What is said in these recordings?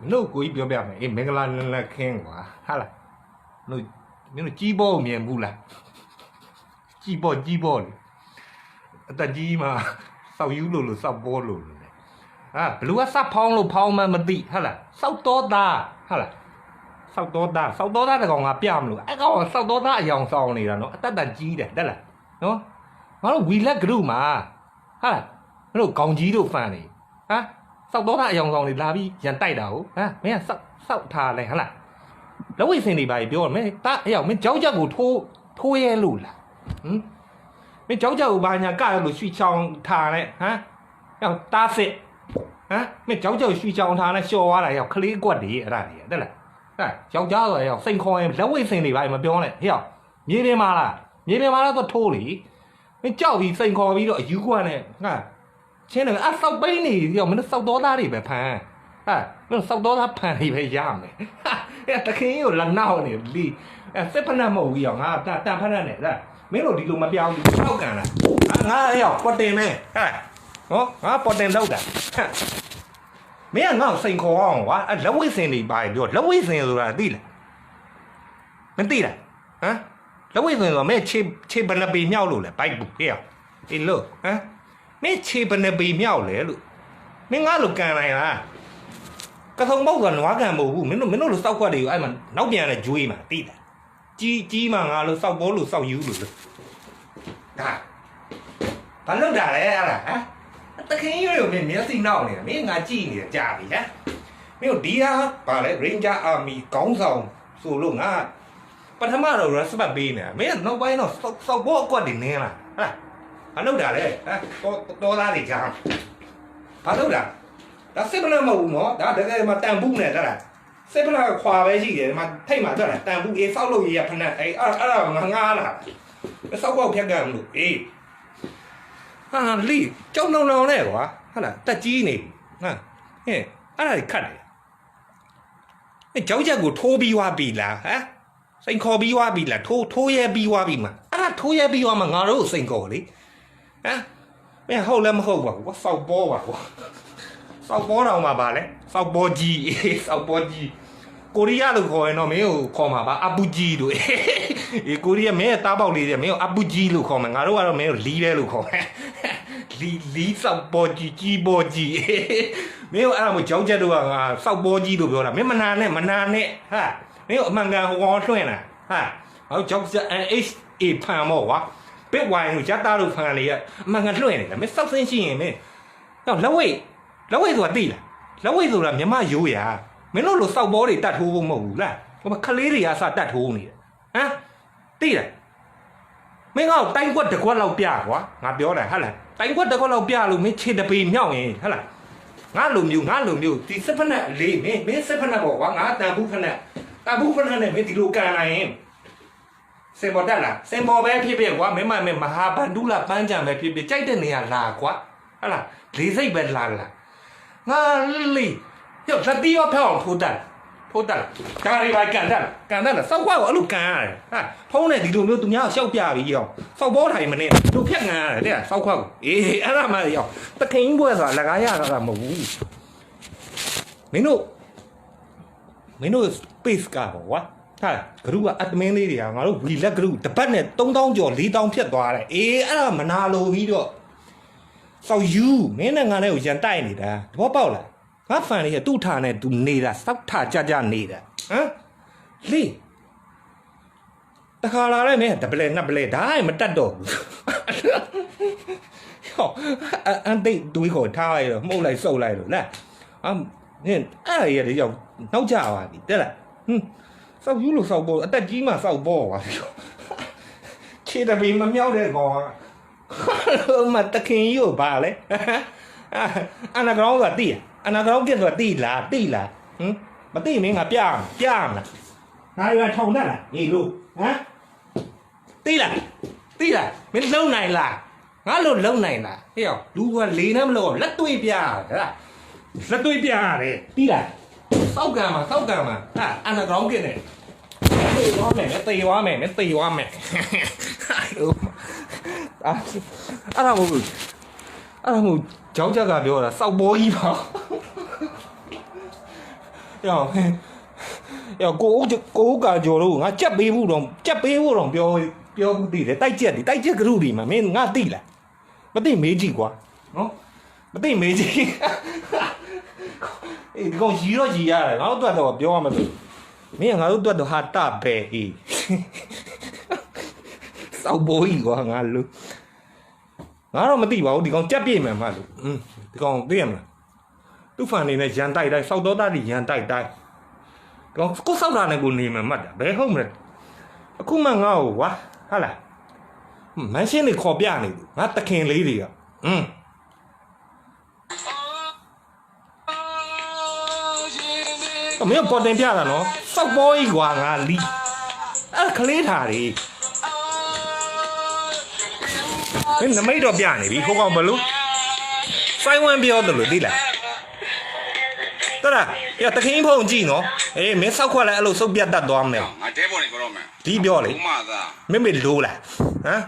လို့လို့ကိုကြီးပြောပြမယ်အေးမင်္ဂလာနလက်ခင်းကွာဟာလားလို့မင်းတို့ကြီးဘောမြင်ဘူးလားကြီးဘောကြီးဘောလေအတကြီးမှာစောက်ယူလို့လို့စောက်ဘောလို့လို့လေဟာဘလူကစဖောင်းလို့ဖောင်းမှမသိဟာလားစောက်တော်သားဟာလားစောက်တော်သားစောက်တော်သားတကောင်ကပြမလို့အဲ့ကောင်စောက်တော်သားအယောင်ဆောင်နေတာနော်အတတ်တန်ကြီးတယ်တက်လားနော်ငါတို့ဝီလက်ဂရုမှာဟာလားငါတို့ကောင်ကြီးတို့ဖန်နေဟာ စောက်တော့တာအယောင်ဆောင်တွေလာပြီးရန်တိုက်တာဟုတ်ဟမ်မင်းကစောက်စောက်ထားလဲဟဟလားလက်ဝိစင်တွေပါပြောမင်းတာအယောင်မင်းကြောက်ကြောက်ကိုထိုးထိုးရဲလို့လားဟမ်မင်းကြောက်ကြောက်ကိုဘာညာကရလို့ရွှီချောင်းထားလဲဟမ်ယောတားစစ်ဟမ်မင်းကြောက်ကြောက်ရွှီချောင်းထားလဲလျှော်သွားတာယောခလေးကွက်တွေအဲ့ဒါတွေတဲ့လားဟဲ့ယောက်ျားဆိုယောစိန်ခေါ်ရင်လက်ဝိစင်တွေပါမပြောနဲ့ဟဲ့ယောမြေပြင်မှာလားမြေပြင်မှာလားတော့ထိုးလေမင်းကြောက်ပြီးစိန်ခေါ်ပြီးတော့အယူကွက်နဲ့ငါ ချင်းတယ်အဆောက်ပိန်းနေရောမင်းစောက်တော်သားတွေပဲဖမ်းဟာမင်းစောက်တော်သားဖမ်းနေပဲရမယ်ဟာအဲ့တခင်ကိုလက်နောက်နေလီအဲ့စစ်ဖက်နှက်မဟုတ်ဘူးရောငါတန်တန်ဖက်နှက်နေလားမင်းတို့ဒီလိုမပြောင်းဘူးထောက်ကန်လားငါရောပေါ်တင်မဲဟဲ့ဟောငါပေါ်တင်လောက်တာမင်းကငါ့ကိုစိန်ခေါ်အောင်ကွာအဲ့လက်ဝိစင်တွေပါပြောလက်ဝိစင်ဆိုတာသိလားမသိလားဟမ်လက်ဝိစင်ဆိုမင်းခြေခြေဘဏ္ဍပေမြောက်လို့လေဘိုက်ဘူးဟဲ့အေးလို့ဟမ် မင်းခြေဘယ်နှပေမြောက်လဲလို့မင်းငါလိုကန်နိုင်လားကထုံပေါက်ကနွားကန်မဟုတ်ဘူးမင်းတို့မင်းတို့လိုစောက်ခွက်တွေကိုအဲ့မှာနောက်ပြန်လဲဂျွေးမှာတိတယ်ကြီးကြီးမှငါလိုစောက်ဘောလိုစောက်ယူလို့လို့ဒါဘာလို့ဒါလဲအဲ့ဒါဟမ်တခင်ရွေးကိုမင်းမျက်စိနောက်နေတာမင်းငါကြည့်နေတာကြာပြီဟမ်မင်းတို့ဒီဟာဗာလဲ Ranger Army ကောင်းဆောင်ဆိုလို့ငါပထမတော့ respect ပေးနေတာမင်းကနောက်ပိုင်းတော့စောက်စောက်ဘောအကွက်တွေနင်းလာဟမ် ဘာလုပ်တာလဲဟမ်တော်တော်သားတွေကြားဘာလုပ်တာဒါစစ်ပလက်မဟုတ်ဘူးနော်ဒါတကယ်မှတန်ဘူးနဲ့တဲ့လားစစ်ပလက်ခွာပဲရှိတယ်ဒီမှာထိတ်မှာတဲ့လားတန်ဘူးအေးစောက်လို့ရရဖဏအဲ့အဲ့အဲ့ဒါငါငားလာစောက်ကောက်ဖြတ်ကံလို့အေးဟာလီကြောင်လောင်လောင်နဲ့ကွာဟုတ်လားတက်ကြီးနေဟမ်ဟဲ့အဲ့ဒါခတ်တယ်အဲ့ကြောက်ချက်ကိုထိုးပြီးွားပြီလားဟမ်စိန်ခေါ်ပြီးွားပြီလားထိုးထိုးရဲပြီးွားပြီမှာအဲ့ဒါထိုးရဲပြီးွားမှာငါတို့စိန်ခေါ်လေ ဟမ်မင်းဟုတ်လည်းမဟုတ်ပါဘူးကွာစောက်ပေါ်ပါကွာစောက်ပေါ်တော်မှာပါလေစောက်ပေါ်ကြီးအေးစောက်ပေါ်ကြီးကိုရီးယားလို့ခေါ်ရင်တော့မင်းကိုခေါ်မှာပါအပူကြီးတို့အေးကိုရီးယားမင်းရဲ့တားပေါက်လေးတွေမင်းကိုအပူကြီးလို့ခေါ်မှာငါတို့ကတော့မင်းကိုလီးပဲလို့ခေါ်မယ်လီလီစောက်ပေါ်ကြီးကြီးပေါ်ကြီးမင်းကိုအဲ့ဒါမျိုးကြောက်ချက်တို့ကငါစောက်ပေါ်ကြီးလို့ပြောတာမင်းမနာနဲ့မနာနဲ့ဟာမင်းကိုအမှန်ကန်ဟိုကောင်လွှင့်တာဟာဟောကြောက်ချက် NHA ဖန်မောကွာ ပစ်ဝိုင်းကိုရတာလို့ဖန်လေရအမှန်ကလွှင့်နေတာမင်းစောက်စင်းရှိရင်မင်းတော့လက်ဝိတ်လက်ဝိတ်ဆိုတာသိလားလက်ဝိတ်ဆိုတာမြမရိုးရာမင်းတို့လိုစောက်ဘောတွေတတ်ထိုးဖို့မဟုတ်ဘူးလားဟိုမှာခလေးတွေကစတတ်ထိုးနေတယ်ဟမ်သိလားမင်းကတိုင်းကွက်တစ်ကွက်လောက်ပြကွာငါပြောတာဟဟလားတိုင်းကွက်တစ်ကွက်လောက်ပြလို့မင်းခြေတပေမြောက်ရင်ဟဟလားငါလိုမျိုးငါလိုမျိုးဒီစစ်ဖက်နဲ့လေးမင်းမင်းစစ်ဖက်နဲ့ပေါ့ကွာငါတန်ဘူးဖက်နဲ့တန်ဘူးဖက်နဲ့မင်းဒီလိုကန်နိုင်ရင် စင်ပေါ်တက်လာစင်ပေါ်ပဲဖြစ်ဖြစ်ကွာမင်းမမင်းမဟာဗန္ဓုလပန်းကြံပဲဖြစ်ဖြစ်ကြိုက်တဲ့နေရာလာကွာဟတ်လားလေးစိတ်ပဲလာလာငါလီရောသတိရောဖျောက်အောင်ထိုးတက်ထိုးတက်ဒါရီပါကန်တက်ကန်တက်စောက်ကွာကိုအဲ့လိုကန်ရတယ်ဟာဖုံးနေဒီလိုမျိုးသူများရှောက်ပြပြီးရောစောက်ဘောထိုင်မနေသူဖြတ်ငံရတယ်တဲ့စောက်ခွာကိုအေးအဲ့ဒါမှရောတခင်ပွဲဆိုတာလကားရတာမဟုတ်ဘူးမင်းတို့မင်းတို့ space ကပေါ့ကွာ ဟာဂရုကအတမင်းလေးတွေကငါတို့ဝီလက်ဂရုတစ်ပတ်နဲ့3000ကျော်4000ဖြတ်သွားတယ်အေးအဲ့ဒါမနာလိုပြီးတော့စောက်ယူမင်းနဲ့ငါနဲ့ကိုရန်တိုက်နေတာတဘောပေါက်လားငါဖန်လေးကသူ့ထာနဲ့သူနေတာစောက်ထာကြကြနေတာဟမ်လေတခါလာလဲမင်းဒပလဲနှစ်ပလဲဒါမှမတတ်တော့ဘူးဟောအန်တိတ်တွေးခေါ်ထားရတော့မှုတ်လိုက်စုပ်လိုက်လို့လားအမ်နင်အဲ့ရတဲ့ရောက်နောက်ကြပါပြီတဲ့လားဟွန်း စောက်ယူလို့စောက်ပေါ်အသက်ကြီးမှစောက်ပေါ်ပါခြေတပီမမြောက်တဲ့ကောင်ကမတခင်ကြီးကိုပါလေအနာဂရောင်းကတိအနာဂရောင်းကဆိုတာတိလားတိလားဟမ်မတိမင်းကပြပြမလားငါရထုံတတ်လားနေလို့ဟမ်တိလားတိလားမင်းလုံနိုင်လားငါလို့လုံနိုင်လားဟေ့ရောက်လူကလေနဲ့မလို့လက်တွေ့ပြဟဲ့လားလက်တွေ့ပြရတယ်တိလား စောက်ကံမှာစောက်ကံမှာဟာအန်ဒရောင်းကင်းနဲ့တေးသွားမယ်နဲ့တေးသွားမယ်နဲ့တေးသွားမယ်အာအဲ့ဒါမဟုတ်ဘူးအဲ့ဒါမဟုတ်ကြောက်ကြကပြောတာစောက်ပေါ်ကြီးပါရောရောကိုကိုကကြော်လို့ငါကြက်ပေးဖို့တော့ကြက်ပေးဖို့တော့ပြောပြောမှုသိတယ်တိုက်ကြက်ဒီတိုက်ကြက်ကလူဒီမှာမင်းငါသိလားမသိမေးကြည့်ကွာနော်မသိမေးကြည့် အေးဒီကောင်ရီတော့ရီရတယ်ငါတို့တော့ပြောရမှာဆိုမင်းကငါတို့တော့ဟာတပဲဟေးစောက်ဘိုးကြီးကွာငါလူငါတော့မသိပါဘူးဒီကောင်ကြက်ပြည့်မှန်မှလို့อืมဒီကောင်သိရမလားသူ့ဖန်နေနဲ့ရန်တိုက်တိုက်စောက်တော့တာဒီရန်တိုက်တိုက်ကောင်ကိုစောက်တာနဲ့ကိုနေမှမှတ်တာဘယ်ဟုတ်မလဲအခုမှငါ့ကိုကွာဟာလားမန်ရှင်းနေခေါ်ပြနေတယ်ငါတခင်လေးတွေကอืม အမေပေါ်တင်ပြတာနော်စောက်ပေါ်ကြီးကွာငါလီအဲ့ကလေးထားတယ်မင်းနမိတ်တော့ပြနေပြီဟိုကောင်ဘလို့စိုင်းဝမ်းပြောတယ်လို့သိလားတရာရတခင်ဖုန်ကြည့်နော်အေးမင်းစောက်ခွက်လိုက်အဲ့လိုစုပ်ပြတ်တတ်သွားမယ်ငါတဲပေါ်နေပြောတော့မယ်ဒီပြောလေဘုမသာမင်းမေလို့လားဟမ်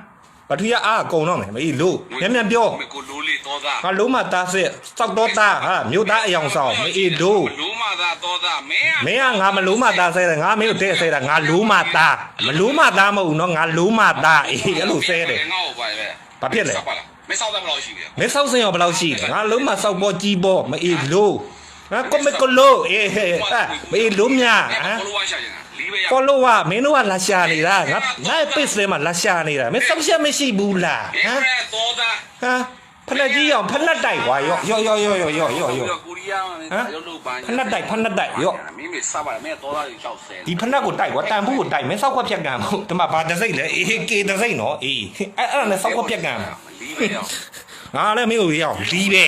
ပထူရအားအကုန်တော့မယ်မေလို့မြန်မြန်ပြောမေကိုလိုလေးတော်သားငါလုံးမသားစစ်စောက်တော့သားဟာမြို့သားအယောင်ဆောင်မေလို့လိုမသာတော်သားမင်းမင်းကငါမလို့မသားဆဲတယ်ငါမင်းကိုတဲ့ဆဲတာငါလို့မသားမလို့မသားမဟုတ်ဘူးနော်ငါလို့မသားအေးအဲ့လိုဆဲတယ်ငါ့ကိုပါပဲဘာဖြစ်လဲမင်းစောက်တယ်ဘယ်လောက်ရှိလဲမင်းဆောက်စင်ရောဘယ်လောက်ရှိလဲငါလုံးမဆောက်ပေါ်ကြီးပေါ်မအေးလို့ငါကွန်မကလို့အေးဟဲ့အာမအေးလို့မြဟမ် ဘလိုဝါရှာနေတာလီးပဲရ follow ကမင်းတို့ကလာရှာနေတာငါငါ page ထဲမှာလာရှာနေတာမင်းဆောက်ချက်မရှိဘူးလားဟဟမ်မ်တော်သားဟမ်ဖက်လက်ကြီးအောင်ဖက်လက်တိုက်ကွာရောရောရောရောရောရောရောကိုရီးယားမှာရုပ်လုပ်ပန်းဖက်လက်တိုက်ဖက်လက်တိုက်ရောမင်းမေစားပါမင်းတော်သားကိုကြောက်ဆဲဒီဖက်လက်ကိုတိုက်ကွာတန်ဖို့ကိုတိုက်မင်းဆောက်ခွက်ဖြတ်ကံမဟုတ်ဒီမှာဘာတစိမ့်လဲအေးကေတစိမ့်နော်အေးအဲ့အဲ့ဒါနဲ့ဆောက်ခွက်ဖြတ်ကံလီးပဲရငါလည်းမင်းကိုရောက်လီးပဲ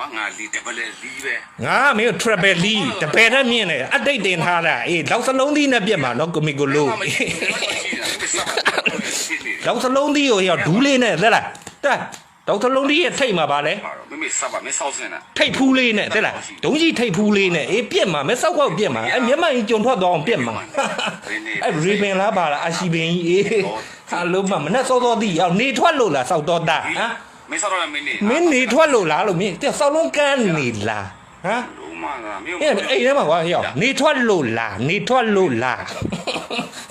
ကိုလီးမို့ဝါငါလီးတယ်ဘယ်လီးပဲငါမင်းကို travel လီးတပယ်နဲ့မြင်တယ်အတိတ်တင်ထားတာအေးလောက်စလုံးသီးနဲ့ပြက်မှာနော်ကိုမီကိုလိုမရှိဘူးရှိတာမင်းစားပါရှိနေလောက်စလုံးသီးကိုရောက်ဒူးလေးနဲ့သက်လားတက်ဒေါက်စလုံးသီးရဲ့ထိတ်မှာပါလဲမင်းမေစားပါမင်းစောက်စင်တာထိတ်ဖူးလေးနဲ့သက်လားဒုံးကြီးထိတ်ဖူးလေးနဲ့အေးပြက်မှာမဲဆောက်ခွက်ပြက်မှာအဲမျက်မှန်ကြီးကြုံထွက်သွားအောင်ပြက်မှာအဲရီပင်လားပါလားအရှိပင်ကြီးအေးဟာလုံးမမနဲ့စောစောသီးရောက်နေထွက်လို့လားစောက်တော့တာဟမ် မင်းစားတော့မင်းနေမင်းနေထွက်လို့လားလို့မင်းတဲ့စောက်လုံးကန်းနေလားဟမ်လိုမသာမင်းအဲ့အိမ်ထဲမှာကွာဟရောက်နေထွက်လို့လားနေထွက်လို့လား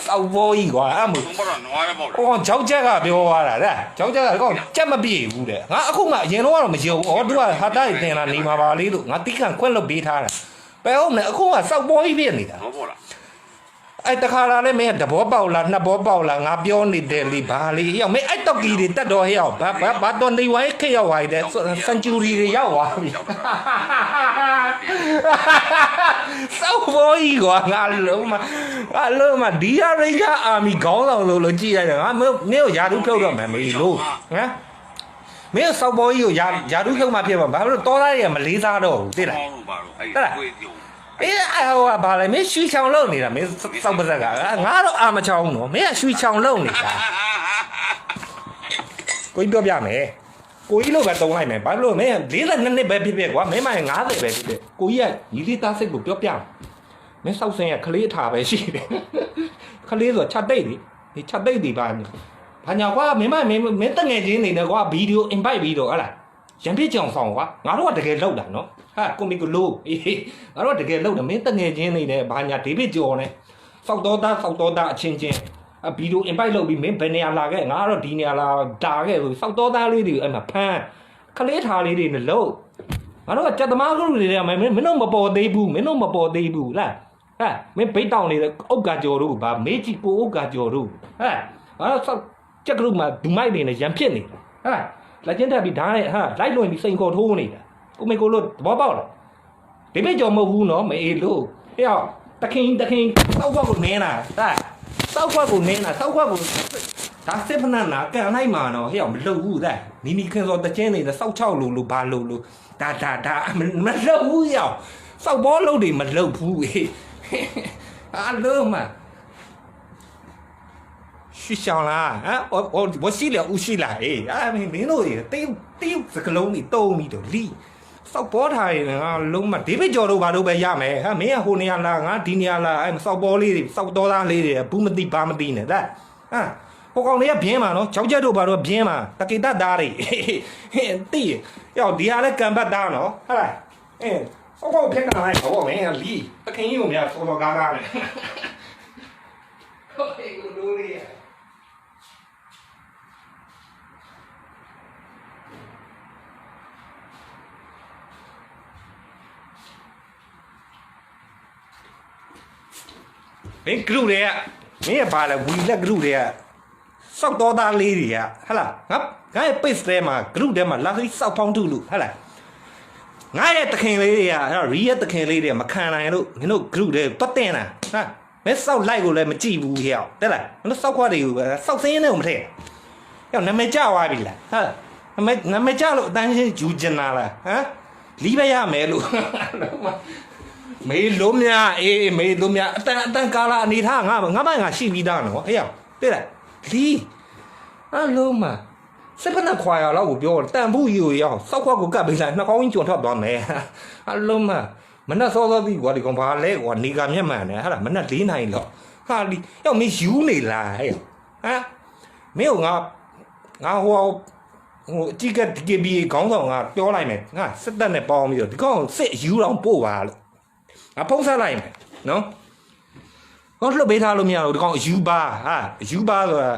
စောက်ဘောကြီးကွာအမှုဘုံတော့နွားပဲပေါ့ဟိုကောင်ကြောက်ချက်ကပြောသွားတာတဲ့ကြောက်ချက်ကကောင်ကြက်မပြေဘူးတဲ့ငါအခုမှအရင်တော့ကတော့မယုံဩသူကဟာတိုက်တင်လာနေမှာပါလေလို့ငါတိခန့်ခွင့်လို့ပေးထားတာဘယ်ဟုတ်လဲအခုကစောက်ဘောကြီးဖြစ်နေတာတော့ပေါ့လား အဲ့တခါလာလဲမင်းတဘောပေါက်လားနှစ်ဘောပေါက်လားငါပြောနေတယ်လေဘာလေဟရောက်မင်းအဲ့တော့ကြီးတွေတက်တော်ဟရောက်ဘာဘာဘာတော့နေဝိုင်းခက်ရောက်သွားတယ်စန်ချူရီတွေရောက်သွားပြီစောက်ဘောကြီးကွာငါလုံးမငါလုံးမဒီယာရိဂျာအာမီခေါင်းဆောင်လို့လို့ကြည့်ရတယ်ငါမင်းမင်းကိုယာဒူးဖြုတ်တော့မယ်မေးလို့ဟမ်မင်းစောက်ဘောကြီးကိုယာယာဒူးဖြုတ်မှဖြစ်မှာဘာလို့တော်သားတွေကမလေးစားတော့ဘူးသိလားလို့ပါတော့အဲ့ကိုယ်ပြုံး အေးအဲ့ဟိုကဘာလဲမင်းရွှေချောင်လုံနေတာမင်းစောက်ပါဇက်ကငါတော့အာမချောင်ဘူးနော်မင်းကရွှေချောင်လုံနေတာကိုကြီးပြောပြမယ်ကိုကြီးလို့ပဲတုံးလိုက်မယ်ဘာလို့လဲမင်း42နှစ်ပဲဖြစ်ဖြစ်ကွာမင်းမ50ပဲဖြစ်ဖြစ်ကိုကြီးကညီလေးသားစိတ်ကိုပြောပြမယ်မင်းစောက်စင်ကခလေးအထာပဲရှိတယ်ခလေးဆိုချက်တိတ်လေဒီချက်တိတ်ဒီပါဘာညာကွာမင်းမမင်းမင်းတငယ်ချင်းနေတယ်ကွာဗီဒီယို invite ပြီးတော့ဟလားရံပြစ်ကြောင်ဆောင်ကွာငါတို့ကတကယ်လောက်တာနော် ဟာကိုမီကိုလိုအေးငါတို့ကတကယ်လောက်တယ်မင်းတငယ်ချင်းနေတယ်ဘာညာဒေးဗစ်ကျော်နဲ့စောက်တော်သားစောက်တော်သားအချင်းချင်းအဗီဒီယို invite လုပ်ပြီးမင်းဘယ်နေရာလာခဲ့ငါကတော့ဒီနေရာလာတာခဲ့ဆိုစောက်တော်သားလေးတွေအဲ့မှာဖမ်းခလေးထားလေးတွေနဲ့လို့ငါတို့ကကြက်သမားကလူတွေတဲ့မင်းမင်းတို့မပေါ်သေးဘူးမင်းတို့မပေါ်သေးဘူးလားဟဲ့မင်းဘိတ်တောင်နေတဲ့ဥက္ကာကျော်တို့ဗာမေးကြည့်ကိုဥက္ကာကျော်တို့ဟဲ့ငါတို့စောက်ကြက်ကလူမှာဒူမိုက်နေနဲ့ရံဖြစ်နေတာဟဲ့လက်ချင်းတက်ပြီးဓာတ်နဲ့ဟာလိုက်လွင်ပြီးစိန်ခေါ်ထိုးနေတာ ကိုမေကိုလို့သဘောပေါက်လားဒီမိတ်ကျော်မဟုတ်ဘူးနော်မအေးလို့ဟဲ့အောင်တခင်တခင်စောက်ခွက်ကိုနင်းတာဟဲ့စောက်ခွက်ကိုနင်းတာစောက်ခွက်ကိုဒါစစ်ဖနနာကန်လိုက်မှာနော်ဟဲ့အောင်မလုံဘူးတဲ့နီနီခင်စောတချင်းနေတဲ့စောက်ချောက်လို့လို့ဘာလို့လို့ဒါဒါဒါမမလုံဘူးရောက်စောက်ဘောလို့တွေမလုံဘူးဟေးအားလုံးမှာရှိရှောင်းလားဟမ်ဟောဟောဝရှိလေဦးရှိလားအေးအာမင်းမင်းတို့ရေတေးတေးစကလုံးကြီးတုံးပြီးတော့လီ စောက်ပေါ်ထားရင်ငါလုံးမဒေးဗစ်ကျော်တို့ဘာလို့ပဲရမယ်ဟမ်မင်းကဟိုနေရာလားငါဒီနေရာလားအဲစောက်ပေါ်လေးတွေစောက်တော်သားလေးတွေဘူးမသိဘာမသိနဲ့တဲ့ဟမ်ဟိုကောင်လေးကပြင်းမှာနော်ကြောက်ချက်တို့ဘာလို့ပြင်းမှာတကိတသားတွေဟင်းတိရောက်ဒီဟာလဲကံပတ်သားနော်ဟုတ်လားအဲဆောက်ခွက်ကိုဖျက်ကလိုက်တော့မင်းကလီတခင်ကြီးကိုများစောစောကားကားနဲ့ဟုတ်ကဲ့ကိုလိုလေး မင်းကလူတွေကမင်းရပါလဲဝီလက်ကလူတွေကစောက်တော်သားလေးတွေကဟဟလားငါငါရဲ့ page ထဲမှာ group ထဲမှာလာပြီးစောက်ဖောင်းထုလို့ဟဟလားငါရဲ့တခင်လေးတွေကအဲ့တော့ re ရဲ့တခင်လေးတွေကမခံနိုင်လို့ငါတို့ group တွေပတ်တင်တာဟာမဲစောက်လိုက်ကိုလည်းမကြည့်ဘူးဟဲ့တဲ့လားငါတို့စောက်ခွားတွေကိုပဲစောက်စင်းနေကိုမထည့်ဟဲ့နာမည်ကြသွားပြီလားဟာနာမည်နာမည်ကြလို့အတန်းချင်းယူကျင်လာလားဟမ်လီးပဲရမယ်လို့ မေလုံးမြအေးမေလုံးမြအတန်အတန်ကာလာအနေထားငါငါမငါရှိပြီးသားနော်အေးရောက်တဲ့လားလီအလုံးမစပနာခွာရတော့ကိုပြောတန်ဘူးကြီးကိုရောက်စောက်ခွက်ကိုကပ်ပေးလိုက်နှာခေါင်းကြီးကျွံထွက်သွားမယ်အလုံးမမနဲ့စောစောပြီးကွာဒီကောင်ဘာလဲကွာနေကမျက်မှန်နဲ့ဟာလားမနဲ့၄နိုင်တော့ဟာလီရောက်မင်းယူနေလားဟဲ့ဟမ်မင်းကငါငါဟိုဟိုအကြီးကဒီကဘီခေါင်းဆောင်ကပြောလိုက်မယ်ငါစစ်တပ်နဲ့ပေါင်းပြီးတော့ဒီကောင်စစ်ယူတော့ပို့ပါလို့ အဖုံးဆက်လိုက်မယ်နော်ဟောလှုပ်ပေးထားလို့မရဘူးဒီကောင်အယူပါဟာအယူပါဆိုတာ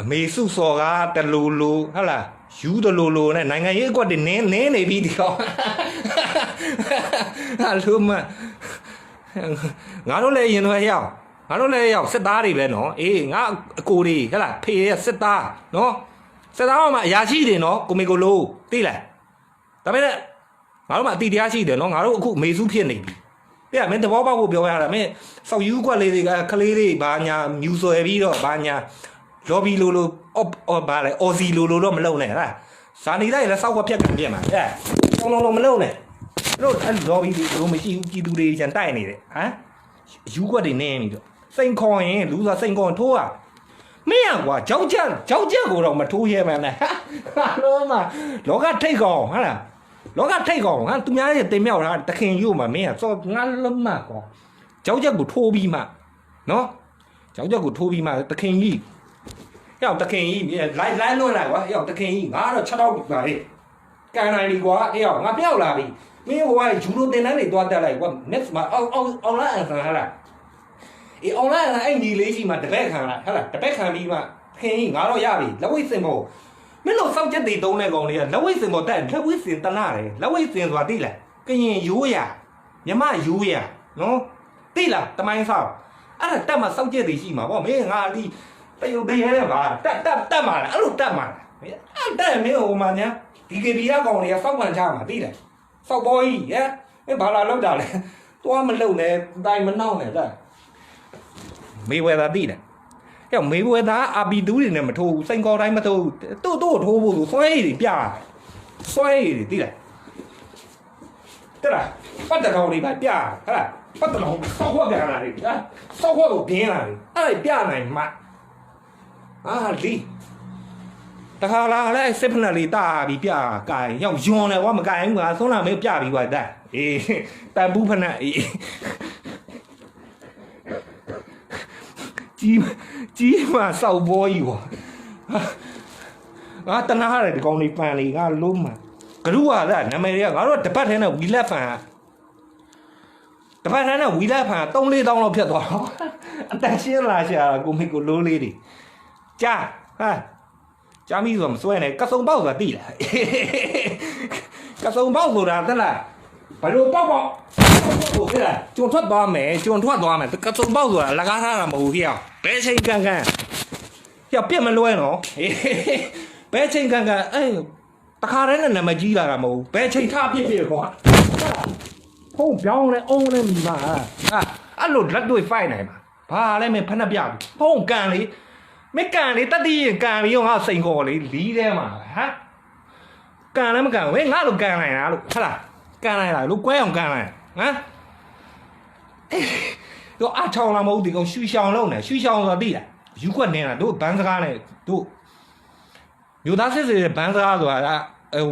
အမေစုစော်ကားတလူလူဟုတ်လားယူတလူလူနဲ့နိုင်ငံရေးအကွက်တွေနင်းနင်းနေပြီဒီကောင်ဟာလို့မငါတို့လည်းရင်တော့ရောက်ငါတို့လည်းရောက်စစ်သားတွေပဲနော်အေးငါအကိုတွေဟဲ့လားဖေရဲ့စစ်သားနော်စစ်သားမှာအရာရှိတွေနော်ကိုမေကိုလိုသိလားဒါပေမဲ့ ငါတို့မှအတိတရားရှိတယ်နော်ငါတို့အခုမေစုဖြစ်နေပြီတဲ့မင်းတဘောပေါက်ကိုပြောရတာမင်းဆောက်ယူကွက်လေးတွေကကလေးတွေဘာညာမြူဆွဲပြီးတော့ဘာညာ lobby လိုလို op ဘာလဲ oz လိုလိုတော့မလုံနဲ့ဟာဇာနေလိုက်လည်းဆောက်ကွက်ပြက်ကပြက်မှာတဲ့ကောင်းလုံးမလုံနဲ့တို့အဲ့ lobby တွေတို့မရှိဘူးပြည်သူတွေချန်တိုက်နေတယ်ဟမ်ယူကွက်တွေနေပြီးတော့စိန်ခေါ်ရင်လူစားစိန်ခေါ်ထိုးရမင်းကွာကြောက်ကြကြောက်ကြကိုတော့မထိုးရဲမှန်းနဲ့ဟာလုံးမလောကထိတ်ကောင်ဟာလား လောကထိတ်ကောင်ဟာသူများရဲ့တင်မြောက်တာတခင်ယူမှာမင်းကစောငါလုံးမကွာကြောက်ချက်ကိုထိုးပြီးမှနော်ကြောက်ချက်ကိုထိုးပြီးမှတခင်ကြီးရောက်တခင်ကြီးလိုက်လိုက်လွတ်လိုက်ကွာရောက်တခင်ကြီးငါတော့6တော့ပါလေကန်နိုင်ပြီကွာအေးရောက်ငါပြောက်လာပြီမင်းဟိုကဂျူရိုတင်တန်းတွေတွားတက်လိုက်ကွာ next မှာအောင်အောင် online အန်ဆာဟာလားအေး online အဲ့ညီလေးကြီးမှာတပည့်ခံလာဟာလားတပည့်ခံပြီးမှခင်ကြီးငါတော့ရပြီလက်ဝိတ်စင်ဖို့ မင်းတို့စောက်ချက်တွေသုံးတဲ့ကောင်တွေကလက်ဝိတ်စင်ပေါ်တက်လက်ဝိတ်စင်တနာတယ်လက်ဝိတ်စင်ဆိုတာသိလားကရင်ရိုးရမြမရိုးရနော်သိလားတမိုင်းဆောက်အဲ့ဒါတက်မှာစောက်ချက်တွေရှိမှာဗောမင်းငါလီတယုတ်တရဲပါတက်တက်တက်မှာလားအဲ့လိုတက်မှာလားအဲ့တက်မင်းဟိုမှာညာဒီကေဘီရကောင်တွေကစောက်ပန်ချမှာသိလားစောက်ပေါ်ကြီးဟဲ့မင်းဘာလာလောက်တာလဲသွားမလုံနဲ့တိုင်မနှောင်းနဲ့တက်မေဝဲတာသိလား။ကြော က်မေဘွယ်သားအာပီတူးတွေနဲ့မထိုးဘူးစိန်ကောတိုင်းမထိုးဘူးတို့တို့ထိုးဖို့ဆိုဆွဲရည်တွေပြရတယ်။ဆွဲရည်တွေသိလား။တဲ့လားပတ်တကောင်တွေပါပြရဟဲ့လားပတ်တကောင်စောက်ခွက်ပြလာတယ်ဟာစောက်ခွက်ကိုပြင်းလာတယ်အဲ့ဒါပြနိုင်မှအာလီတခါလာလဲစစ်ဖက်လေးတာပြီးပြကိုင်ရောက်ယွန်တယ်ကွာမကိုင်ဘူးကွာဆုံးလာမေးပြပြီးကွာတဲ့အေးတန်ဘူးဖက်နဲ့အေး ကြီးကြီးမှစောက်ဘောကြီးကွာငါတနာရတယ်ဒီကောင်လေးပန်လေးငါလုံးမှဂရုကလည်းနာမည်တွေကငါတို့တပတ်ထဲနဲ့ဝီလက်ဖန်တပတ်ထဲနဲ့ဝီလက်ဖန်3 4တောင်းလောက်ဖြတ်သွားတော့အတန်ရှင်းလာရှာကိုမိကိုလိုးလေးတွေကြာဟာကြာမီဆိုမစွဲနဲ့ကစုံပေါက်ဆိုတာတိလားကစုံပေါက်ဆိုတာသလားဘယ်လိုပေါက်ပေါက်ဟုတ်ကဲ့ကျွန်းထွက်သွားမယ်ကျွန်းထွက်သွားမယ်ကစုံပေါက်ဆိုတာလကားထားတာမဟုတ်ဘူးခေအောင် ဘဲချိန်ကန်ကန်ခေပြက်မလွဲနော်ဘဲချိန်ကန်ကန်အဲတခါတည်းနဲ့နာမကြီးလာတာမဟုတ်ဘူးဘဲချိန်ထားပြစ်ပြစ်ကွာဖုံးပြောင်းလဲအုံးလဲမိပါဟာအဲ့လိုလက်တွေ့ဖိုက်နိုင်ပါဘာလဲမင်းဖက်နှက်ပြပြီဖုံးကန်လေမကန်လေတတိယကန်ပြီးတော့ငါစိန်ခေါ်လေလီးထဲမှာဟာကန်လည်းမကန်ဝဲငါလိုကန်နိုင်တာလို့ဟုတ်လားကန်နိုင်လားလို့ကွဲအောင်ကန်နိုင်ဟမ် တော့အချောင်းလာမဟုတ်ဒီကောင်ရှူရှောင်းလုံးနဲ့ရှူရှောင်းဆိုတာသိလားယူခွက်နေတာတို့ဘန်းစကားနဲ့တို့မြို့သားစစ်စစ်ဘန်းစကားဆိုတာအဲ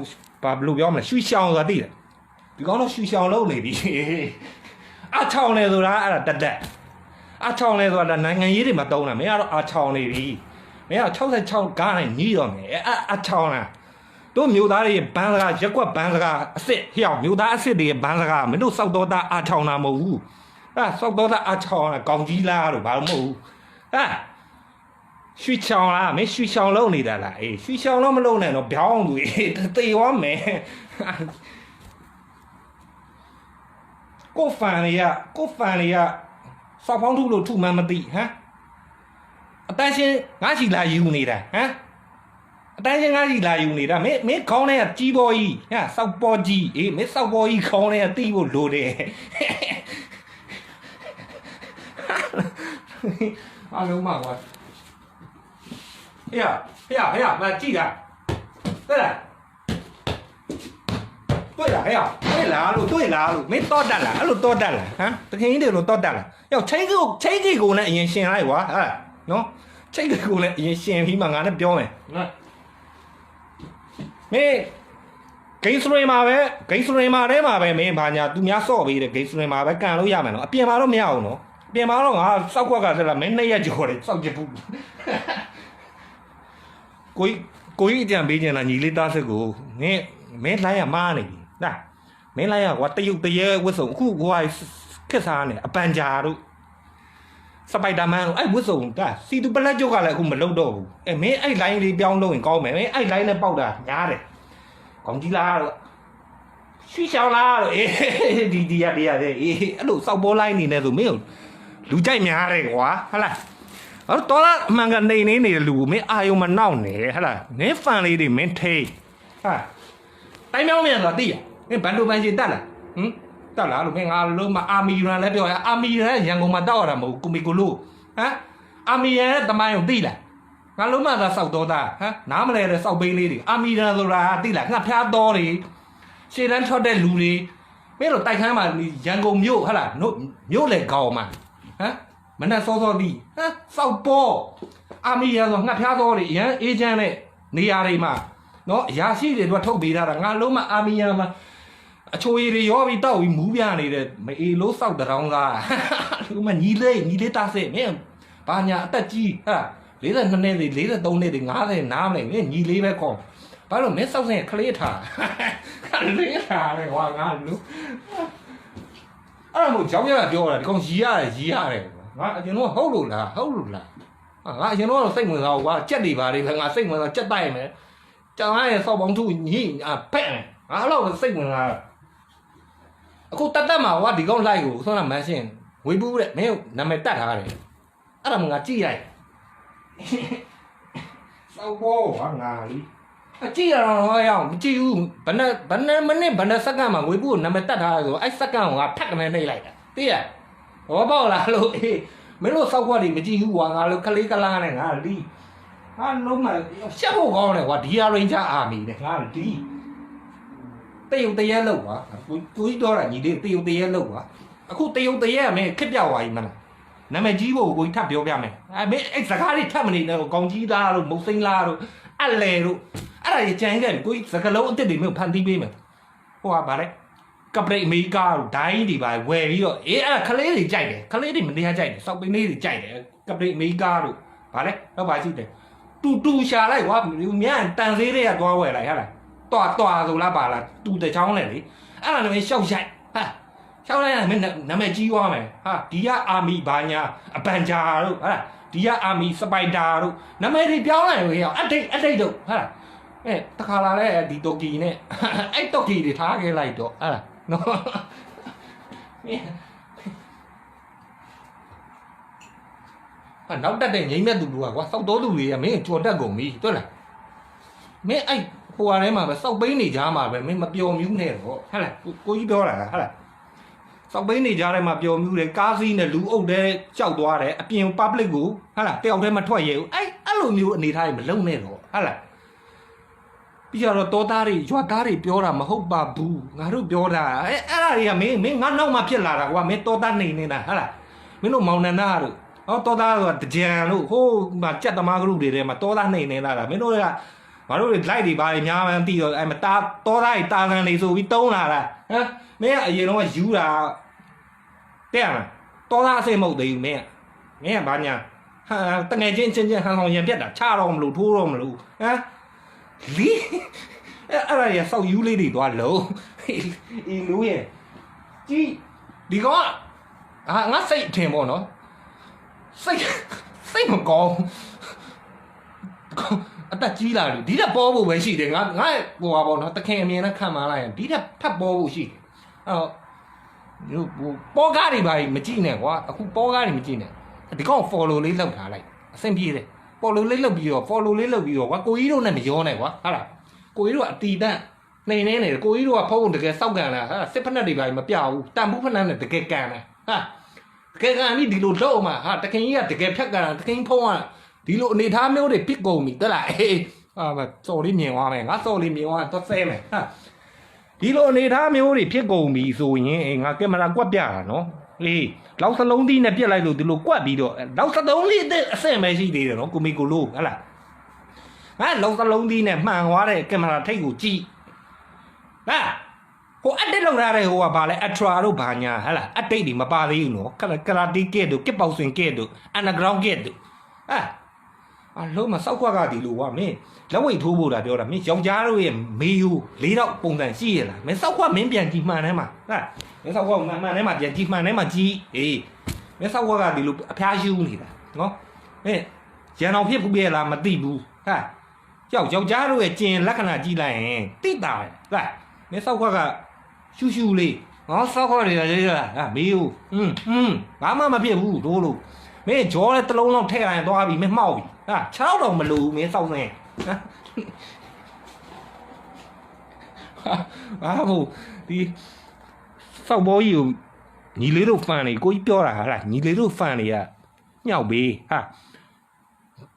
ဘာဘယ်လိုပြောမလဲရှူရှောင်းဆိုတာသိတယ်ဒီကောင်တော့ရှူရှောင်းလုံးနေပြီအချောင်းလေဆိုတာအဲ့ဒါတက်တက်အချောင်းလေဆိုတာနိုင်ငံရေးတွေမှာတုံးတာမင်းကတော့အချောင်းနေပြီမင်းက66ကားနဲ့ညီးတော့မယ်အဲအချောင်းလားတို့မျိုးသားတွေရဲ့ဘန်းစကားရက်ကွက်ဘန်းစကားအစ်စ်ဟျောက်မျိုးသားအစ်စ်တွေရဲ့ဘန်းစကားမင်းတို့စောက်တော်သားအားချောင်းတာမဟုတ်ဘူး အဲစောက်တော်သားအားချောင်းတာကောင်းကြီးလားလို့ဘာလို့မဟုတ်ဘူးအဲရွှေချောင်းလားမင်းရွှေချောင်းလုံးနေတာလားအေးရွှေချောင်းလုံးမလုံးနဲ့တော့ဗျောင်းလူအေးတေရောမယ်ကိုဖန်လေးကကိုဖန်လေးကစောက်ဖောင်းထုလို့ထုမှန်းမသိဟမ်အတန်းရှင်ငါချီလာယူနေတာဟမ်အတန်းရှင်ငါချီလာယူနေတာမင်းမင်းခေါင်းထဲကကြီးပေါ်ကြီးဟမ်စောက်ပေါ်ကြီးအေးမင်းစောက်ပေါ်ကြီးခေါင်းထဲကတီးဖို့လိုတယ် အားလုံးမှာကွာဟေ့ရဟေ့ရဟေ့ရမကြည့်တာတဲ့လားတွေ့လားဟဲ့ရတွေ့လားလို့တွေ့လားလို့မင်းတော့တက်လားအဲ့လိုတော့တက်လားဟမ်တခင်ကြီးတွေလို့တော့တက်လားယောချိန်ကိုချိန်ကြီးကိုလည်းအရင်ရှင်လိုက်ကွာဟဲ့နော်ချိန်ကြီးကိုလည်းအရင်ရှင်ပြီးမှငါနဲ့ပြောမယ်နော်မင်းဂိမ်းစထရီမှာပဲဂိမ်းစထရီမှာထဲမှာပဲမင်းဘာညာသူများစော့ပေးတယ်ဂိမ်းစထရီမှာပဲကန်လို့ရမယ်နော်အပြင်မှာတော့မရအောင်နော်အ ပြင်မှာတော့ငါစောက်ခွက်ကတက်လာမင်းနှစ်ရက်ကြော်တယ်စောက်ချဘူးကိုကြီးကိုကြီးအကြံပေးချင်တာညီလေးသားစစ်ကိုမင်းမင်းလိုင်းရမားနေပြီနာမင်းလိုင်းရကွာတရုတ်တရေဝတ်စုံအခုဟိုဟာခက်စားနေအပန်ဂျာတို့စပိုက်ဒါမန်တို့အဲ့ဝတ်စုံဒါစီတူပလက်ကျုပ်ကလည်းအခုမလုပ်တော့ဘူးအဲမင်းအဲ့လိုင်းလေးပြောင်းလို့ရင်ကောင်းမယ်မင်းအဲ့လိုင်းနဲ့ပေါက်တာညားတယ်ကောင်းကြီးလားတော့ရွှေချောင်းလားတော့အေးဒီဒီရဒီရတဲ့အေးအဲ့လိုစောက်ပေါ်လိုင်းနေနေဆိုမင်း လူကြိုက်များတယ်ကွာဟုတ်လားအဲ့တော့လာအမှန်ကနေနေနေတဲ့လူကိုမင်းအာယုံမနောက်နေဟဟလားနင်းဖန်လေးတွေမင်းထိဟာတိုင်းမြောင်းမြန်ဆိုတာသိရမင်းဘန်ဒိုဘန်ရှင်တက်လားဟမ်တက်လားလို့မင်းငါလုံးမအာမီရန်လည်းပြောရအာမီရန်ရန်ကုန်မှာတောက်ရတာမဟုတ်ကူမီကိုလိုဟမ်အာမီရန်ရဲ့တမိုင်းကိုသိလားငါလုံးမသာစောက်တော့တာဟမ်နားမလဲတဲ့စောက်ဘိန်းလေးတွေအာမီရန်ဆိုတာသိလားငါဖျားတော်တွေရှေ့တန်းထွက်တဲ့လူတွေမင်းတို့တိုက်ခန်းမှာရန်ကုန်မြို့ဟဟလားမြို့လေကောင်မှာ ဟမ်မနဲ့စောစောဒီဟမ်စောက်ပေါ်အာမီရန်ဆိုငှက်ဖျားတော်တွေရန်အေဂျင့်နဲ့နေရာတွေမှာနော်အရာရှိတွေတော့ထုတ်ပေးထားတာငါလုံးမအာမီရန်မှာအချိုရည်တွေရောပြီးတောက်ပြီးမူးပြနေတဲ့မအေလို့စောက်တရောင်းသားလူမညီလေးညီလေးတားစစ်မင်းဘာညာအသက်ကြီးဟာ42နှစ်တွေ43နှစ်တွေ50နားမလဲမင်းညီလေးပဲခေါ်ဘာလို့မင်းစောက်စင်ကလေးထားကလေးထားလေဟွာငါလူ အဲ့ဒါမို့ကြောင်ရပြောတာဒီကောင်ရီရတယ်ရီရတယ်ငါအရင်တော့ဟုတ်လို့လားဟုတ်လို့လားငါအရင်တော့စိတ်ဝင်စားဘူးကွာကြက်တွေပါလေငါစိတ်ဝင်စားကြက်တိုက်မယ်ကြောင်ရရဲ့စောက်ပေါင်းထုညီဖက်မယ်ငါအဲ့လောက်စိတ်ဝင်စားအခုတတ်တတ်မှာကွာဒီကောင်လိုက်ကိုဆွမ်းတာမန်းရှင်းဝေဘူးတဲ့မင်းနာမည်တတ်ထားတယ်အဲ့ဒါမှငါကြည့်လိုက်စောက်ဘောကွာငါလी အကြည့်ရတော့ဟောရအောင်မကြည့်ဘူးဘယ်နဲ့ဘယ်နဲ့မိနစ်ဘယ်နဲ့စက္ကန့်မှာဝေဘူးကိုနာမည်တတ်ထားတယ်ဆိုအဲ့စက္ကန့်ကိုငါဖက်ကနေနှိပ်လိုက်တာသိရဟောပေါ့လားလို့အေးမင်းတို့စောက်ခွက်တွေမကြည့်ဘူးကွာငါလို့ခလေးကလားနဲ့ငါလီဟာလုံးမရှက်ဖို့ကောင်းတယ်ကွာဒီယာရင်ဂျာအာမီနဲ့ငါလီတယုတ်တရဲလောက်ကွာကိုကိုကြီးတော့တာညီလေးတယုတ်တရဲလောက်ကွာအခုတယုတ်တရဲကမင်းခက်ပြောက်သွားပြီမလားနာမည်ကြီးဖို့ကိုကြီးထပ်ပြောပြမယ်အဲမင်းအဲ့စကားတွေထပ်မနေနဲ့ကောင်းကြီးသားတို့မုတ်စိမ့်လားတို့အလဲတို့ အဲ့ဒါကြီးကြံခဲ့ပြီကိုကြီးစကလုံးအစ်စ်တွေမျိုးဖန်တီးပေးမယ်ဟိုကဗါလဲကပရိအမေရိကတို့ဒိုင်းတွေပါဝယ်ပြီးတော့အေးအဲ့ခလေးတွေကြိုက်တယ်ခလေးတွေမနေရကြိုက်တယ်စောက်ပင်းလေးတွေကြိုက်တယ်ကပရိအမေရိကတို့ဗါလဲတော့ပါရှိတယ်တူတူရှာလိုက်ကွာမြန်တန်သေးတွေကသွားဝယ်လိုက်ဟာလားတွားတွားဆိုလားပါလားတူတချောင်းလေလေအဲ့ဒါလည်းရှောက်ရိုက်ဟာရှောက်လိုက်ရင်မင်းနာမည်ကြီးသွားမယ်ဟာဒီကအာမီဘာညာအပန်ဂျာတို့ဟာဒီကအာမီစပိုက်တာတို့နာမည်တွေပြောင်းလိုက်ရောအတိတ်အတိတ်တို့ဟာ အဲတခါလာလဲဒီတိုကီနဲ့အဲ့တိုကီတွေထားခဲ့လိုက်တော့ဟာနော်ဟာနောက်တက်တဲ့ငိမ့်မဲ့သူလူကကွာစောက်တော်သူတွေကမင်းကြော်တက်ကုန်ပြီတွေ့လားမင်းအဲ့ဟိုဟာထဲမှာပဲစောက်ပိန်းနေကြမှာပဲမင်းမပျော်မြူးနဲ့တော့ဟဲ့လားကိုကြီးပြောတာဟဲ့လားစောက်ပိန်းနေကြထဲမှာပျော်မြူးတယ်ကားစီးနဲ့လူအုပ်တဲ့ကြောက်သွားတယ်အပြင် public ကိုဟဲ့လားတယောက်တည်းမထွက်ရဘူးအဲ့အဲ့လိုမျိုးအနေထားတွေမလုံနဲ့တော့ဟဲ့လား ပြီးတော့တောသားတွေရွာသားတွေပြောတာမဟုတ်ပါဘူးငါတို့ပြောတာအဲ့အဲ့ဒါတွေကမင်းမင်းငါနောက်မှဖြစ်လာတာကွာမင်းတောသားနေနေတာဟဲ့လားမင်းတို့မောင်နှံနာတို့ဟောတောသားဆိုတာတကြံလို့ဟိုးမှာကြက်သမားကလူတွေထဲမှာတောသားနေနေလာတာမင်းတို့ကငါတို့တွေ light တွေပါတွေများမှန်းပြီးတော့အဲ့မတာတောသားတွေတာကန်တွေဆိုပြီးတုံးလာတာဟမ်မင်းကအရင်တော့ယူတာတဲ့မတောသားအစိမ့်မဟုတ်သေးဘူးမင်းကမင်းကဘာညာဟာတငယ်ချင်းချင်းချင်းဟန်ဆောင်ရင်ပြက်တာချတော့မလို့ထိုးတော့မလို့ဟမ် လီအဲ့အဲ့ဒါရစောက်ယူလေးတွေသွားလုံးအေးလူရဲ့ကြီးဒီကောင်ကအာငါစိတ်အထင်ပေါ့နော်စိတ်စိတ်မကောင်းအသက်ကြီးလာတယ်ဒီတက်ပေါ်ဖို့ပဲရှိတယ်ငါငါဟိုပါပေါ့နော်တခင်အမြင်နဲ့ခံမလိုက်ရင်ဒီတက်ဖတ်ပေါ်ဖို့ရှိတယ်အဲ့တော့ဟိုပေါ်ကားတွေပါမကြည့်နဲ့ကွာအခုပေါ်ကားတွေမကြည့်နဲ့ဒီကောင် follow လေးလောက်ထားလိုက်အဆင်ပြေတယ် follow လေးလောက်ပြီးတော့ follow လေးလောက်ပြီးတော့ကွာကိုကြီးတို့နဲ့မရောနဲ့ကွာဟာလားကိုကြီးတို့ကအတီတန့်နေနေနေတယ်ကိုကြီးတို့ကဖုန်းတကယ်စောက်ကန်လာဟာစစ်ဖက်နဲ့တွေပါမပြဘူးတန်ဘူးဖက်နဲ့တကယ်ကန်တယ်ဟာတကယ်ကန်ပြီးဒီလိုလောက်မှဟာတခင်ကြီးကတကယ်ဖြတ်ကန်တာတခင်ဖုန်းကဒီလိုအနေထားမျိုးတွေဖြစ်ကုန်ပြီတက်လားအေးဟာမစော်လေးမြင်သွားမယ်ငါစော်လေးမြင်သွားတော့ဆဲမယ်ဟာဒီလိုအနေထားမျိုးတွေဖြစ်ကုန်ပြီဆိုရင်အေးငါကင်မရာကွက်ပြတာနော် အေးလောက်စလုံးသီးနဲ့ပြက်လိုက်လို့ဒီလိုကွက်ပြီးတော့လောက်စလုံးလေးအဆင့်ပဲရှိသေးတယ်နော်ကိုမီကိုလိုဟဟလားငါလောက်စလုံးသီးနဲ့မှန်သွားတဲ့ကင်မရာထိတ်ကိုကြည့်ဟာဟိုအတက်လောက်ရတဲ့ဟိုကဘာလဲအထရာတို့ဘာညာဟဟလားအတိတ်တွေမပါသေးဘူးနော်ကကရာတီကစ်တို့ကစ်ပေါစင်ကစ်တို့အန်ဒါဂရောင်းကစ်တို့ဟာ အလုံးမစောက်ခွက်ကဒီလိုကွာမင်းလက်ဝိတ်ထိုးဖို့တာပြောတာမင်းယောက်ျားတို့ရဲ့မေယူလေးတော့ပုံစံရှိရလားမင်းစောက်ခွက်မင်းပြန်ကြည့်မှန်ထဲမှာဟာမင်းစောက်ခွက်မှန်မှန်ထဲမှာပြန်ကြည့်မှန်ထဲမှာကြည့်အေးမင်းစောက်ခွက်ကဒီလိုအဖျားရှူးနေတာနော်မင်းရန်အောင်ဖြစ်ဘူးရဲ့လားမသိဘူးဟာယောက်ယောက်ျားတို့ရဲ့ကျင်လက္ခဏာကြည့်လိုက်ရင်တိတာပဲဟာမင်းစောက်ခွက်ကရှူးရှူးလေးငါစောက်ခွက်တွေရေးရလားဟာမေယူอืมอืมဘာမှမဖြစ်ဘူးတို့လို့ မင်းကြောတဲ့တလုံးလုံးထည့်လိုက်ရင်သွားပြီမင်းမှောက်ပြီဟာ6တော့မလို့မင်းစောက်နေဟမ်ဟာမို့ဒီစောက်ဘောကြီးကိုညီလေးတို့ဖန်တွေကိုကြီးပြောတာဟာလားညီလေးတို့ဖန်တွေကညှောက်ပေးဟာ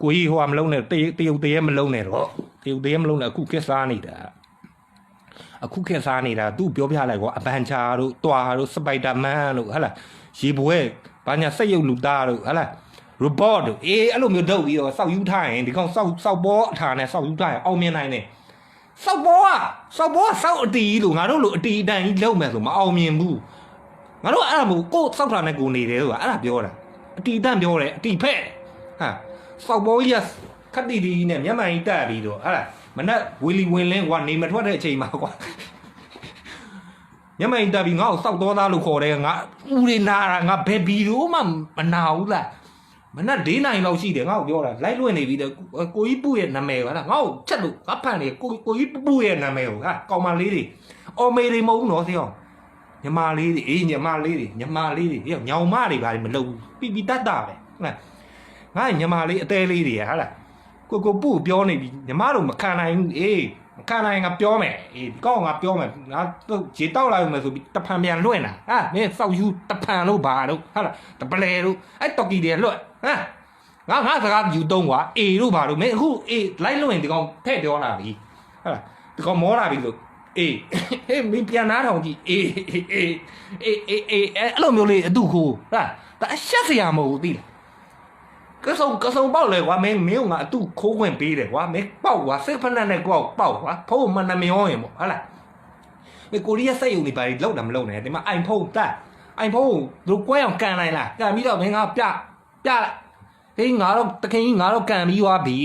ကိုကြီးဟိုကမလုံးနဲ့တရုတ်တရုတ်တရဲမလုံးနဲ့တော့တရုတ်တရဲမလုံးနဲ့အခုခက်စားနေတာအခုခက်စားနေတာသူပြောပြလိုက်ကွာအပန်ချာတို့တွာတို့စပိုက်ဒါမန်တို့ဟာလားရေဘွဲ ဘာညာစက်ရုပ်လူသားတို့ဟာလား robot တို့အေးအဲ့လိုမျိုးထုတ်ပြီးတော့စောက်ယူထားရင်ဒီကောင်စောက်စောက်ဘောအထာနဲ့စောက်ယူထားရင်အောင်မြင်နိုင်တယ်စောက်ဘောကစောက်ဘောကစောက်အတီးလို့ငါတို့လိုအတီးအတန်ကြီးလုံးမယ်ဆိုမအောင်မြင်ဘူးငါတို့အဲ့ဒါမို့ကိုယ်စောက်ထာနဲ့ကိုယ်နေတယ်ဆိုတာအဲ့ဒါပြောတာအတီးအတန်ပြောတယ်အတီးဖက်ဟာစောက်ဘောကြီးကခက်တီတီနဲ့မျက်မှန်ကြီးတက်ပြီးတော့ဟာမနဲ့ဝီလီဝင်လင်းကွာနေမထွက်တဲ့အချိန်မှာကွာ ညမင်တက်ပြီးငါ့ကိုစောက်တော်သားလို့ခေါ်တယ်ငါဦးတွေနာတာငါဘယ်ဘီလိုမှမနာဘူးလားမနက်၄နိုင်လောက်ရှိတယ်ငါ့ကိုပြောတာလိုက်လွင့်နေပြီတဲ့ကိုကြီးပုရဲ့နာမည်ပါလားငါ့ကိုချက်လို့ငါဖန်နေကိုကိုကြီးပုရဲ့နာမည်ကိုဟာကောင်မလေးတွေအော်မေတွေမဟုတ်ဘူးနော်သေအောင်ညီမလေးတွေအေးညီမလေးတွေညီမလေးတွေညောင်မတွေပါမလုပ်ဘူးပြပြတတ်တာပဲဟုတ်လားငါညီမလေးအသေးလေးတွေဟာလားကိုကိုပုပြောနေပြီညီမတို့မခံနိုင်ဘူးအေးမ ခံနိုင်ငါပြောမယ်အေးဒီကောင်ငါပြောမယ်ငါတော့ခြေတောက်လိုက်မယ်ဆိုပြီးတဖန်ပြန်လွင့်တာဟာမင်းစောက်ယူတဖန်လို့ဘာလို့ဟာလားတပလဲလို့အဲ့တော်ကီတွေလွတ်ဟမ်ငါငါစကားယူသုံးကွာအေတို့ဘာလို့မင်းအခုအေလိုက်လို့ရင်ဒီကောင်ဖဲ့ပြောလာပြီဟုတ်လားဒီကောင်မောလာပြီလို့အေးဟေးမင်းပြန်နာထောင်ကြည့်အေးအေးအေးအေးအေးအေးအဲ့လိုမျိုးလေးအတူခိုးဟာဒါအရှက်စရာမဟုတ်ဘူးသိလား ကဆုံကဆုံပေါက်လေကွာမင်းမင်းကအတူခိုးခွင့်ပေးတယ်ကွာမင်းပေါက်ကွာစိတ်ဖက်နဲ့ကွာပေါက်ကွာဖုန်းမနှမရောရင်ပေါ့ဟုတ်လားမင်းကိုရီးယားစိတ်ယုံနေပါလေလောက်တာမလောက်နဲ့ဒီမှာ iPhone တက် iPhone တို့ကွဲအောင်ကန်လိုက်လားကန်ပြီးတော့မင်းကပြပြလိုက်ဟေးငါတော့တခင်ကြီးငါတော့ကန်ပြီးသွားပြီ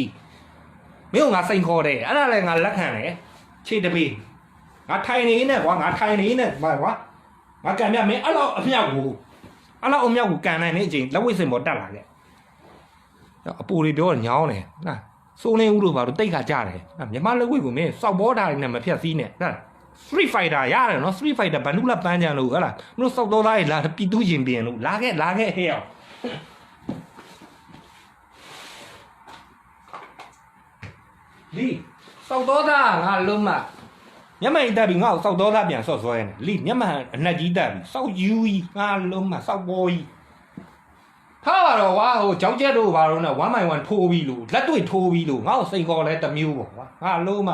မင်းကငါစိန်ခေါ်တယ်အဲ့ဒါလည်းငါလက်ခံတယ်ခြေတပေးငါထိုင်နေနဲ့ကွာငါထိုင်နေနဲ့ဘာကွာငါကန်ပြမင်းအဲ့လောက်အမြောက်ကိုအဲ့လောက်အမြောက်ကိုကန်နိုင်နေအချိန်လက်ဝိတ်စင်ပေါ်တက်လာခဲ့ အပူတွေပြောညောင်းတယ်ဟာစိုးနေဦးလို့ပါတော့တိတ်ခါကြတယ်မြမလက်ဝိတ်ကိုမင်းစောက်ဘောဓာတ်နဲ့မဖြတ်စည်းနဲ့ဟာ Street Fighter ရတယ်နော် Street Fighter ဘန်နုလပန်းကြံလို့ဟလားမင်းစောက်တော်သားကြီးလာပြည်သူရင်ပြင်လို့လာခဲ့လာခဲ့ဟဲ့အောင်လီစောက်တော်သားငါလုံးမမျက်မှန်တက်ပြီးငါ့ကိုစောက်တော်သားပြန်ဆော့ဆွဲနေလီမျက်မှန်အနက်ကြီးတက်ပြီးစောက်ယူကြီးငါလုံးမစောက်ပေါ်ကြီး ထားပါတော့ဝါဟိုကြောက်ချက်တို့ဘာလို့လဲ1 by 1ထိုးပြီးလို့လက်တွေ့ထိုးပြီးလို့ငါ့ကိုစိန်ခေါ်လဲတစ်မျိုးပေါ့ကွာငါလုံးမ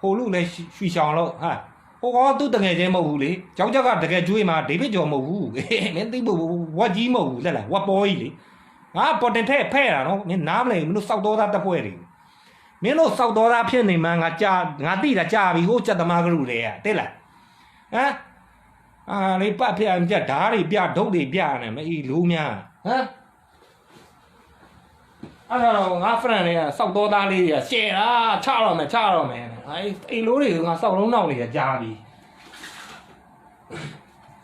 ဟိုလူလဲရွှီရှောင်လို့ဟာဟိုကောင်သူ့တငယ်ချင်းမဟုတ်ဘူးလေကြောက်ချက်ကတကယ်ကျွေးမှာဒေးဗစ်ကျော်မဟုတ်ဘူးမင်းသိဖို့ဝက်ကြီးမဟုတ်ဘူးလက်လားဝက်ပေါ်ကြီးလေငါပေါ်တင်ထဲဖဲ့တာနော်မင်းနားမလဲမင်းတို့စောက်တော်သားတက်ဖွဲ့တွေမင်းတို့စောက်တော်သားဖြစ်နေမှငါကြာငါတိတာကြာပြီဟိုစက်သမားကလူတွေကတဲ့လားဟမ်အာလေးပတ်ပြပြဓားတွေပြဒုတ်တွေပြနေမအီလူများ ဟမ် အဲ့တော့ငါ friend တွေကစောက်တော်သားလေးတွေကရှယ်တာချတော့မယ်ချတော့မယ်အဲအိမ်လိုတွေကငါစောက်လုံးနောက်တွေကကြားပြီ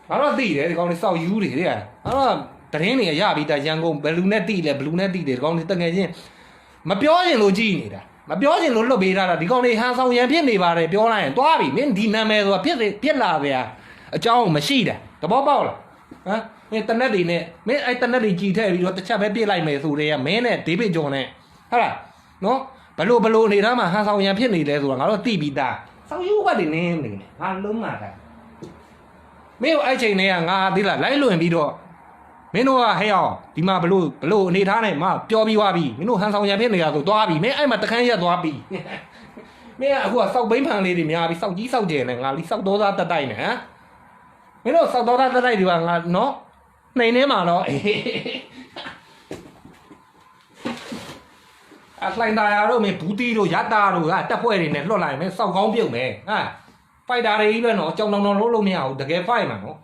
ငါတော့သိတယ်ဒီကောင်လေးစောက်ယူတွေတဲ့အဲ့တော့တရင်တွေကရပြီတရန်ကုန်ဘယ်လူနဲ့တိလဲဘယ်လူနဲ့တိတယ်ဒီကောင်လေးတငယ်ချင်းမပြောရင်လို့ကြည်နေတာမပြောရင်လို့လွတ်ပေးထားတာဒီကောင်လေးဟန်ဆောင်ရန်ဖြစ်နေပါတယ်ပြောလိုက်ရင်သွားပြီမင်းဒီနာမည်ဆိုတာဖြစ်ဖြစ်လာဗျာအเจ้าမရှိတယ်သဘောပေါက်လားဟမ် မင်းတနက်တွေနဲ့မင်းအဲ့တနက်တွေကြည်ထည့်ပြီးတော့တစ်ချက်ပဲပြစ်လိုက်မယ်ဆိုတဲ့ကမင်းနဲ့ဒေးဗစ်ဂျွန်နဲ့ဟုတ်လားနော်ဘလို့ဘလို့အနေထားမှာဟန်ဆောင်ရန်ဖြစ်နေလဲဆိုတာငါတို့သိပြီးသားစောက်ယူဘတ်တွေနင်းနေတယ်ငါလုံးမှာတာမင်းတို့အဲ့ချိန်တွေကငါသိလားလိုက်လွင်ပြီးတော့မင်းတို့ကဟဲ့အောင်ဒီမှာဘလို့ဘလို့အနေထားနဲ့မပြောပြီးသွားပြီမင်းတို့ဟန်ဆောင်ရန်ဖြစ်နေတာဆိုသွားပြီမင်းအဲ့မှာတခန်းရက်သွားပြီမင်းကအခုကစောက်ဘိန်းဖန်လေးတွေများပြီးစောက်ကြီးစောက်ကျယ်နေငါလီစောက်တော်သားတက်တိုက်နေဟမ်မင်းတို့စောက်တော်သားတက်တိုက်တွေကငါနော် နှိမ်နေမှာတော့အေးအလှိုင်တာယာတို့မင်းဘူးတီတို့ရတာတို့ကတက်ဖွဲ့တွေနဲ့လွတ်လိုက်မယ်စောက်ကောင်းပြုတ်မယ်ဟာဖိုက်တာတွေကြီးပဲနော်ကြောင်တောင်တောင်လုံးလို့မရဘူးတကယ်ဖိုက်မှာနော်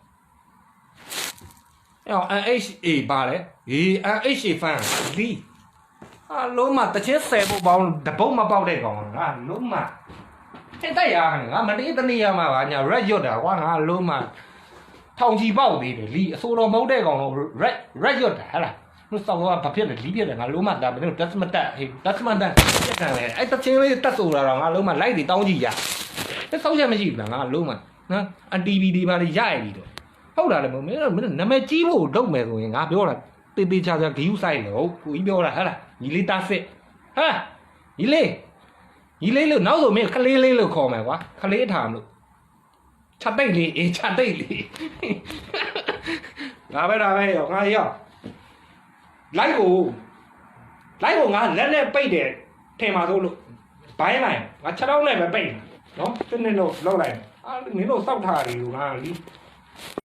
အဲ့တော့ NHA ပါလေဟေး NHA fan လီအလုံးမတစ်ချင်းဆယ်ဖို့ပေါင်းတပုတ်မပေါက်တဲ့ကောင်ငါလုံးမဟဲ့တိုက်ရဟန်ငါမတေးတနေရမှာပါညာ red ရွတ်တာကွာငါလုံးမ ထောင်ချီပေါက်သေးတယ်လီအစိုးတော်မဟုတ်တဲ့ကောင်တော့ red red ရွတ်တာဟဲ့လားလို့စောက်တော့ဘာဖြစ်လဲလီးပြတယ်ငါလုံးမတာဘယ်လိုတက်မတက်ဟေးတက်မတက်ပြက်တယ်လေအဲ့တချင်းလေးတက်ဆိုတာတော့ငါလုံးမလိုက်ပြီးတောင်းကြည့်ရအဲ့စောက်ချက်မရှိဘူးလားငါလုံးမနော်အန်တီဗီဒီပါလေရရပြီတော့ဟုတ်တာလေမင်းမင်းနာမည်ကြီးဖို့လုပ်မယ်ဆိုရင်ငါပြောတာတေးသေးချာချာဂီယူဆိုင်လေဟုတ်ကိုကြီးပြောတာဟဲ့လားညီလေးတားစစ်ဟမ်ညီလေးညီလေးလို့နောက်ဆိုမင်းခလေးလေးလို့ခေါ်မယ်ကွာခလေးထားမလို့ ချက်တိတ်လေးအေးချက်တိတ်လေးဒါပဲဒါပဲရောငါရောက်လိုက်ကိုလိုက်ကိုငါလက်နဲ့ပိတ်တယ်ထင်ပါသို့လို့ဘိုင်းလိုက်ငါခြေထောက်နဲ့ပဲပိတ်တယ်နော်တင်းတင်းလို့လောက်လိုက်အာနင်တို့စောက်ထားတယ်လို့ငါလी